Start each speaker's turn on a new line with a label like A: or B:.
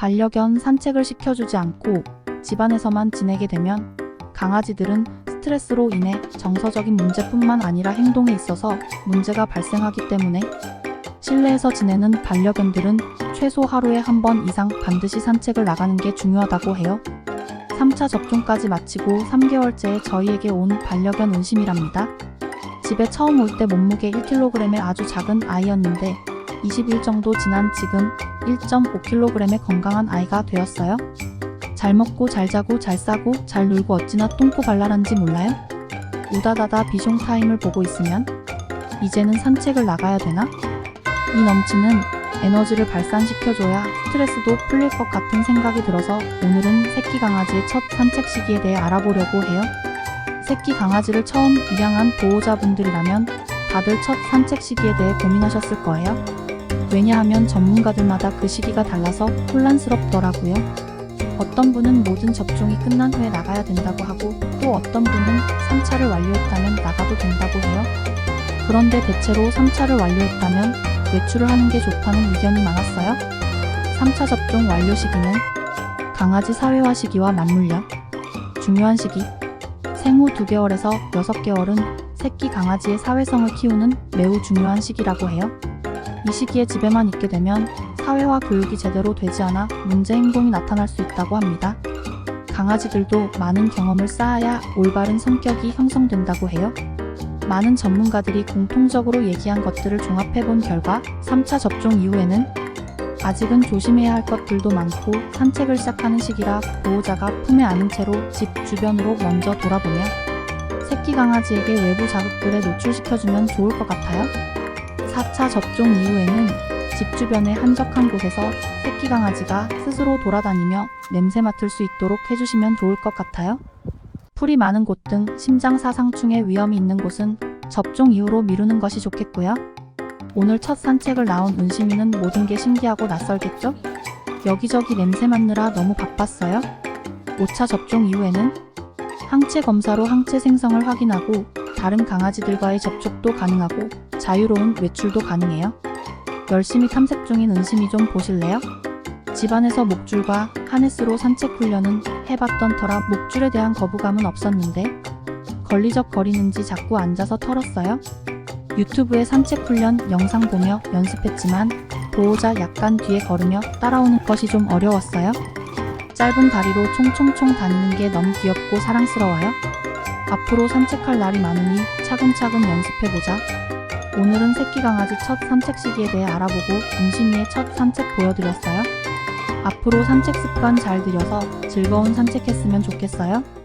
A: 반려견 산책을 시켜주지 않고 집안에서만 지내게 되면 강아지들은 스트레스로 인해 정서적인 문제뿐만 아니라 행동에 있어서 문제가 발생하기 때문에 실내에서 지내는 반려견들은 최소 하루에 한 번 이상 반드시 산책을 나가는 게 중요하다고 해요. 3차 접종까지 마치고 3개월째에 저희에게 온 반려견 은심이랍니다. 집에 처음 올 때 몸무게 1kg의 아주 작은 아이였는데 20일 정도 지난 지금 1.5kg의 건강한 아이가 되었어요. 잘 먹고 잘 자고 잘 싸고 잘 놀고 어찌나 똥꼬 발랄한지 몰라요? 우다다다 비숑 타임을 보고 있으면 이제는 산책을 나가야 되나? 이 넘치는 에너지를 발산시켜줘야 스트레스도 풀릴 것 같은 생각이 들어서 오늘은 새끼 강아지의 첫 산책 시기에 대해 알아보려고 해요. 새끼 강아지를 처음 입양한 보호자분들이라면 다들 첫 산책 시기에 대해 고민하셨을 거예요. 왜냐하면 전문가들마다 그 시기가 달라서 혼란스럽더라고요. 어떤 분은 모든 접종이 끝난 후에 나가야 된다고 하고 또 어떤 분은 3차를 완료했다면 나가도 된다고 해요. 그런데 대체로 3차를 완료했다면 외출을 하는 게 좋다는 의견이 많았어요. 3차 접종 완료 시기는 강아지 사회화 시기와 맞물려 중요한 시기 생후 2개월에서 6개월은 새끼 강아지의 사회성을 키우는 매우 중요한 시기라고 해요. 이 시기에 집에만 있게 되면 사회화 교육이 제대로 되지 않아 문제 행동이 나타날 수 있다고 합니다. 강아지들도 많은 경험을 쌓아야 올바른 성격이 형성된다고 해요. 많은 전문가들이 공통적으로 얘기한 것들을 종합해 본 결과 3차 접종 이후에는 아직은 조심해야 할 것들도 많고 산책을 시작하는 시기라 보호자가 품에 안은 채로 집 주변으로 먼저 돌아보며 새끼 강아지에게 외부 자극들에 노출시켜주면 좋을 것 같아요. 4차 접종 이후에는 집 주변의 한적한 곳에서 새끼 강아지가 스스로 돌아다니며 냄새 맡을 수 있도록 해주시면 좋을 것 같아요. 풀이 많은 곳 등 심장 사상충의 위험이 있는 곳은 접종 이후로 미루는 것이 좋겠고요. 오늘 첫 산책을 나온 은심이는 모든 게 신기하고 낯설겠죠? 여기저기 냄새 맡느라 너무 바빴어요. 5차 접종 이후에는 항체 검사로 항체 생성을 확인하고 다른 강아지들과의 접촉도 가능하고 자유로운 외출도 가능해요. 열심히 탐색 중인 은심이 좀 보실래요? 집안에서 목줄과 하네스로 산책 훈련은 해봤던 터라 목줄에 대한 거부감은 없었는데 걸리적 거리는지 자꾸 앉아서 털었어요. 유튜브에 산책 훈련 영상 보며 연습했지만 보호자 약간 뒤에 걸으며 따라오는 것이 좀 어려웠어요. 짧은 다리로 총총총 다니는 게 너무 귀엽고 사랑스러워요. 앞으로 산책할 날이 많으니 차근차근 연습해보자. 오늘은 새끼 강아지 첫 산책 시기에 대해 알아보고 은심이의 첫 산책 보여드렸어요. 앞으로 산책 습관 잘 들여서 즐거운 산책했으면 좋겠어요.